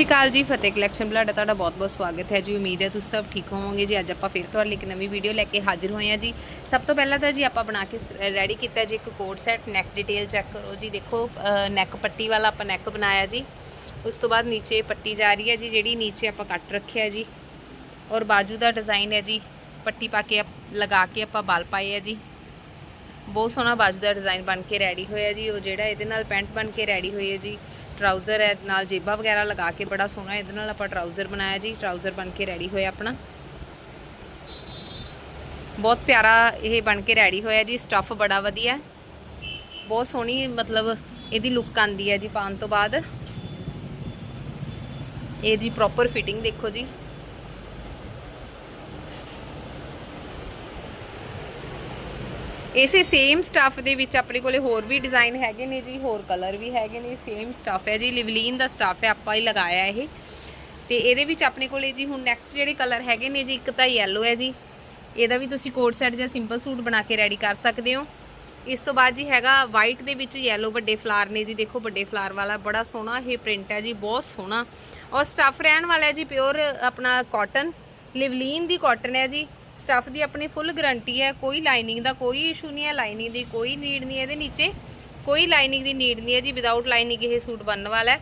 ਸ਼੍ਰੀ ਅਕਾਲ ਜੀ, ਫਤਿਹ ਕਲੈਕਸ਼ਨ ਬਲਾਡਾ ਤੁਹਾਡਾ ਬਹੁਤ-ਬਹੁਤ ਸਵਾਗਤ ਹੈ ਜੀ। ਉਮੀਦ ਹੈ ਤੁਸੀਂ ਸਭ ਠੀਕ ਹੋਵੋਗੇ ਜੀ। ਅੱਜ ਆਪਾਂ ਫਿਰ ਤੁਹਾਡੇ ਲਈ ਇੱਕ ਨਵੀਂ ਵੀਡੀਓ ਲੈ ਕੇ ਹਾਜ਼ਰ ਹੋਏ ਹਾਂ ਜੀ। ਸਭ ਤੋਂ ਪਹਿਲਾਂ ਤਾਂ ਜੀ ਆਪਾਂ ਬਣਾ ਕੇ ਰੈਡੀ ਕੀਤਾ ਜੀ ਇੱਕ coat set neck detail check ਕਰੋ ਜੀ। ਦੇਖੋ ਨੈਕ ਪੱਟੀ ਵਾਲਾ ਆਪਾਂ ਨੈਕ ਬਣਾਇਆ ਜੀ। ਉਸ ਤੋਂ ਬਾਅਦ ਨੀਚੇ ਪੱਟੀ ਜਾ ਰਹੀ ਹੈ ਜੀ, ਜਿਹੜੀ ਨੀਚੇ ਆਪਾਂ ਕੱਟ ਰੱਖਿਆ ਜੀ। ਔਰ ਬਾਜੂ ਦਾ ਡਿਜ਼ਾਈਨ ਹੈ ਜੀ। ਪੱਟੀ ਪਾ ਕੇ ਆਪ- ਲਗਾ ਕੇ ਆਪਾਂ ਬਾਲ ਪਾਏ ਹੈ ਜੀ। ਬਹੁਤ ਸੋਹਣਾ ਬਾਜੂ ਦਾ ਡਿਜ਼ਾਈਨ ਬਣ ਕੇ ਰੈਡੀ ਹੋਇਆ ਜੀ। ਉਹ ਜਿਹੜਾ ਇਹਦੇ ਨਾਲ ਪੈਂਟ ਬਣ ਕੇ ਰੈਡੀ ਹੋਈ ਹੈ ਜੀ। ਟਰਾਊਜ਼ਰ ਹੈ, ਨਾਲ ਜੇਬਾਂ ਵਗੈਰਾ ਲਗਾ ਕੇ ਬੜਾ ਸੋਹਣਾ ਇਹਦੇ ਨਾਲ ਆਪਾਂ ਟਰਾਊਜ਼ਰ ਬਣਾਇਆ ਜੀ, ਟਰਾਊਜ਼ਰ ਬਣ ਕੇ ਰੈਡੀ ਹੋਇਆ ਆਪਣਾ। ਬਹੁਤ ਪਿਆਰਾ ਇਹ ਬਣ ਕੇ ਰੈਡੀ ਹੋਇਆ ਜੀ ਸਟੱਫ ਬੜਾ ਵਧੀਆ। ਬਹੁਤ ਸੋਹਣੀ ਮਤਲਬ ਇਹਦੀ ਲੁੱਕ ਆਂਦੀ ਹੈ ਜੀ ਪਾਉਣ ਤੋਂ ਬਾਅਦ। ਇਹਦੀ ਪ੍ਰੋਪਰ ਫਿਟਿੰਗ ਦੇਖੋ ਜੀ। ਇਸੇ ਸੇਮ ਸਟੱਫ ਦੇ ਵਿੱਚ ਆਪਣੇ ਕੋਲੇ ਹੋਰ ਵੀ ਡਿਜ਼ਾਈਨ ਹੈਗੇ ਨੇ ਜੀ, ਹੋਰ ਕਲਰ ਵੀ ਹੈਗੇ ਨੇ ਸੇਮ ਸਟੱਫ ਹੈ ਜੀ, ਲਿਵਲੀਨ ਦਾ ਸਟੱਫ ਹੈ, ਆਪਾਂ ਹੀ ਲਗਾਇਆ ਇਹ। ਤੇ ਇਹਦੇ ਵਿੱਚ ਆਪਣੇ ਕੋਲੇ ਜੀ ਹੁਣ ਨੈਕਸਟ ਜਿਹੜੇ ਕਲਰ ਹੈਗੇ ਨੇ ਜੀ, ਇੱਕ ਤਾਂ ਯੈਲੋ ਹੈ ਜੀ। ਇਹਦਾ ਵੀ ਤੁਸੀਂ ਕੋਟ ਸੈਟ ਜਾਂ ਸਿੰਪਲ ਸੂਟ ਬਣਾ ਕੇ ਰੈਡੀ ਕਰ ਸਕਦੇ ਹੋ। ਇਸ ਤੋਂ ਬਾਅਦ ਜੀ ਹੈਗਾ ਵਾਈਟ ਦੇ ਵਿੱਚ ਯੈਲੋ ਵੱਡੇ ਫਲਾਰ ਨੇ ਜੀ, ਦੇਖੋ ਵੱਡੇ ਫਲਾਰ ਵਾਲਾ ਬੜਾ ਸੋਹਣਾ ਇਹ ਪ੍ਰਿੰਟ ਹੈ ਜੀ, ਬਹੁਤ ਸੋਹਣਾ। ਔਰ ਸਟੱਫ ਰਹਿਣ ਵਾਲਾ ਹੈ ਜੀ ਪਿਓਰ ਆਪਣਾ ਕਾਟਨ ਲਿਵਲੀਨ ਦੀ ਕਾਟਨ ਹੈ ਜੀ। ਸਟੱਫ ਦੀ ਆਪਣੀ ਫੁੱਲ ਗਾਰੰਟੀ ਹੈ, ਕੋਈ ਲਾਈਨਿੰਗ ਦਾ ਕੋਈ ਇਸ਼ੂ ਨਹੀਂ ਹੈ ਲਾਈਨਿੰਗ ਦੀ ਕੋਈ ਨੀਡ ਨਹੀਂ ਇਹਦੇ ਨੀਚੇ ਕੋਈ ਲਾਈਨਿੰਗ ਦੀ ਨੀਡ ਨਹੀਂ ਹੈ ਜੀ ਵਿਦਆਊਟ ਲਾਈਨਿੰਗ ਇਹ ਸੂਟ ਬਣਨ ਵਾਲਾ ਹੈ।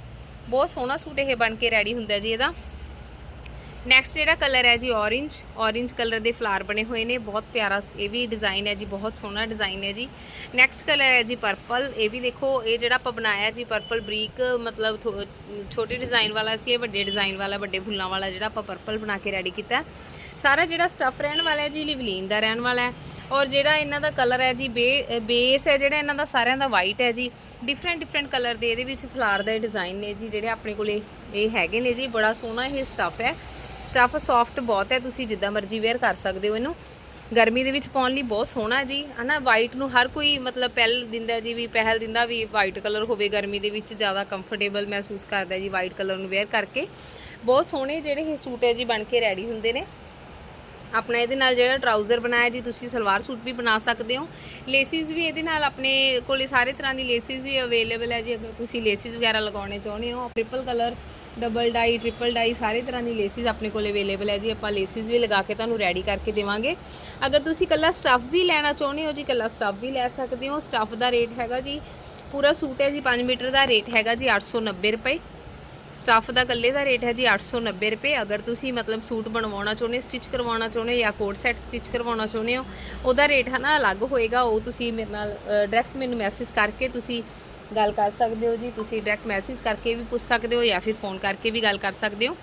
ਬਹੁਤ ਸੋਹਣਾ ਸੂਟ ਇਹ ਬਣ ਕੇ ਰੈਡੀ ਹੁੰਦਾ ਜੀ ਇਹਦਾ। ਨੈਕਸਟ ਜਿਹੜਾ ਕਲਰ ਹੈ ਜੀ orange. Orange ਕਲਰ ਦੇ ਫਲਾਰ ਬਣੇ ਹੋਏ ਨੇ, ਬਹੁਤ ਪਿਆਰਾ, ਇਹ ਵੀ ਡਿਜ਼ਾਈਨ ਹੈ ਜੀ, ਬਹੁਤ ਸੋਹਣਾ ਡਿਜ਼ਾਈਨ ਹੈ ਜੀ। ਨੈਕਸਟ ਕਲਰ ਹੈ ਜੀ ਪਰਪਲ ਇਹ ਵੀ ਦੇਖੋ, ਇਹ ਜਿਹੜਾ ਆਪਾਂ ਬਣਾਇਆ ਜੀ ਪਰਪਲ ਬਰੀਕ, ਮਤਲਬ ਥੋ- ਛੋਟੇ ਡਿਜ਼ਾਈਨ ਵਾਲਾ ਸੀ, ਇਹ ਵੱਡੇ ਡਿਜ਼ਾਈਨ ਵਾਲਾ, ਵੱਡੇ ਫੁੱਲਾਂ ਵਾਲਾ ਜਿਹੜਾ ਆਪਾਂ ਪਰਪਲ ਬਣਾ ਕੇ ਰੈਡੀ ਕੀਤਾ। ਸਾਰਾ ਜਿਹੜਾ ਸਟੱਫ ਰਹਿਣ ਵਾਲਾ ਹੈ ਜੀ ਲਿਵਲੀਨ ਦਾ ਰਹਿਣ ਵਾਲਾ ਹੈ। ਔਰ ਜਿਹੜਾ ਇਹਨਾਂ ਦਾ ਕਲਰ ਹੈ ਜੀ ਬੇਸ ਹੈ, ਜਿਹੜਾ ਇਹਨਾਂ ਦਾ ਸਾਰਿਆਂ ਦਾ ਵਾਈਟ ਹੈ ਜੀ ਡਿਫਰੈਂਟ ਡਿਫਰੈਂਟ ਕਲਰ ਦੇ ਇਹਦੇ ਵਿੱਚ ਫਲਾਰ ਦੇ ਡਿਜ਼ਾਈਨ ਨੇ ਜੀ, ਜਿਹੜੇ ਆਪਣੇ ਕੋਲੇ ਇਹ ਹੈਗੇ ਨੇ ਜੀ, ਬੜਾ ਸੋਹਣਾ ਇਹ ਸਟੱਫ ਹੈ। ਸਟੱਫ ਸੌਫਟ ਬਹੁਤ ਹੈ, ਤੁਸੀਂ ਜਿੱਦਾਂ ਮਰਜ਼ੀ ਵੇਅਰ ਕਰ ਸਕਦੇ ਹੋ ਇਹਨੂੰ। ਗਰਮੀ ਦੇ ਵਿੱਚ ਪਾਉਣ ਲਈ ਬਹੁਤ ਸੋਹਣਾ ਹੈ ਜੀ, ਹਨਾ ਵਾਈਟ ਨੂੰ ਹਰ ਕੋਈ ਮਤਲਬ ਪਹਿਲ ਦਿੰਦਾ ਜੀ, ਵੀ ਪਹਿਲ ਦਿੰਦਾ ਵੀ ਵਾਈਟ ਕਲਰ ਹੋਵੇ, ਗਰਮੀ ਦੇ ਵਿੱਚ ਜ਼ਿਆਦਾ ਕੰਫਰਟੇਬਲ ਮਹਿਸੂਸ ਕਰਦਾ ਜੀ ਵਾਈਟ ਕਲਰ ਨੂੰ ਵੇਅਰ ਕਰਕੇ। ਬਹੁਤ ਸੋਹਣੇ ਜਿਹੜੇ ਇਹ ਸੂਟ ਹੈ ਜੀ, ਬਣ ਕੇ ਰੈਡੀ ਹੁੰਦੇ ਨੇ। ਆਪਣਾ ਇਹਦੇ ਨਾਲ ਜਿਹੜਾ ਟਰਾਊਜ਼ਰ ਬਣਾਇਆ ਜੀ, ਤੁਸੀਂ ਸਲਵਾਰ ਸੂਟ ਵੀ ਬਣਾ ਸਕਦੇ ਹੋ। ਲੇਸਿਸ ਵੀ ਇਹਦੇ ਨਾਲ ਆਪਣੇ ਕੋਲੇ ਸਾਰੇ ਤਰ੍ਹਾਂ ਦੀ ਲੇਸਿਸ ਵੀ ਅਵੇਲੇਬਲ ਹੈ ਜੀ। ਅਗਰ ਤੁਸੀਂ ਲੇਸਿਸ ਵਗੈਰਾ ਲਗਾਉਣੇ ਚਾਹੁੰਦੇ ਹੋ triple colour double dye triple dye ਸਾਰੇ ਤਰ੍ਹਾਂ ਦੀ ਲੇਸਿਸ ਆਪਣੇ ਕੋਲੇ ਅਵੇਲੇਬਲ ਹੈ ਜੀ। ਆਪਾਂ ਲੇਸਿਸ ਵੀ ਲਗਾ ਕੇ ਤੁਹਾਨੂੰ ਰੈਡੀ ਕਰਕੇ ਦੇਵਾਂਗੇ। ਅਗਰ ਤੁਸੀਂ ਕੱਲਾ ਸਟੱਫ ਵੀ ਲੈਣਾ ਚਾਹੁੰਦੇ ਹੋ ਜੀ ਕੱਲਾ ਸਟੱਫ ਵੀ ਲੈ ਸਕਦੇ ਹੋ। ਸਟੱਫ ਦਾ ਰੇਟ ਹੈਗਾ ਜੀ, ਪੂਰਾ ਸੂਟ ਹੈ ਜੀ 5 ਮੀਟਰ ਦਾ ਰੇਟ ਹੈਗਾ ਜੀ 890 ਰੁਪਏ। ਸਟਾਫ ਦਾ ਇਕੱਲੇ ਦਾ ਰੇਟ ਹੈ ਜੀ 890 ਰੁਪਏ। ਅਗਰ ਤੁਸੀਂ ਮਤਲਬ ਸੂਟ ਬਣਵਾਉਣਾ ਚਾਹੁੰਦੇ, ਸਟਿਚ ਕਰਵਾਉਣਾ ਚਾਹੁੰਦੇ ਜਾਂ ਕੋਟ ਸੈਟ ਸਟਿਚ ਕਰਵਾਉਣਾ ਚਾਹੁੰਦੇ ਹੋ, ਉਹਦਾ ਰੇਟ ਹੈ ਨਾ ਅਲੱਗ ਹੋਏਗਾ। ਉਹ ਤੁਸੀਂ ਮੇਰੇ ਨਾਲ ਡਾਇਰੈਕਟ ਮੈਨੂੰ ਮੈਸੇਜ ਕਰਕੇ ਤੁਸੀਂ ਗੱਲ ਕਰ ਸਕਦੇ ਹੋ ਜੀ। ਤੁਸੀਂ ਡਾਇਰੈਕਟ ਮੈਸੇਜ ਕਰਕੇ ਵੀ ਪੁੱਛ ਸਕਦੇ ਹੋ ਜਾਂ ਫਿਰ ਫੋਨ ਕਰਕੇ ਵੀ ਗੱਲ ਕਰ ਸਕਦੇ ਹੋ।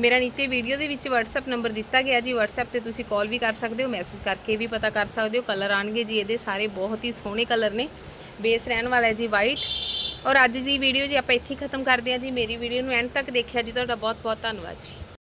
ਮੇਰਾ ਨੀਚੇ ਵੀਡੀਓ ਦੇ ਵਿੱਚ WhatsApp ਨੰਬਰ ਦਿੱਤਾ ਗਿਆ ਜੀ। WhatsApp ਤੇ ਤੁਸੀਂ ਕਾਲ ਵੀ ਕਰ ਸਕਦੇ ਹੋ ਮੈਸੇਜ ਕਰਕੇ ਵੀ ਪਤਾ ਕਰ ਸਕਦੇ ਹੋ। ਕਲਰ ਆਣਗੇ ਜੀ ਇਹਦੇ। ਸਾਰੇ ਬਹੁਤ ਹੀ ਸੋਹਣੇ ਕਲਰ ਨੇ। ਬੇਸ ਰਹਿਣ ਵਾਲਾ ਹੈ ਜੀ ਵਾਈਟ ਔਰ ਅੱਜ ਦੀ ਵੀਡੀਓ ਜੀ ਆਪਾਂ ਇੱਥੇ ਹੀ ਖਤਮ ਕਰਦੇ ਹਾਂ ਜੀ, ਮੇਰੀ ਵੀਡੀਓ ਨੂੰ ਐਂਡ ਤੱਕ ਦੇਖਿਆ ਜੀ, ਤੁਹਾਡਾ ਬਹੁਤ ਬਹੁਤ ਧੰਨਵਾਦ ਜੀ।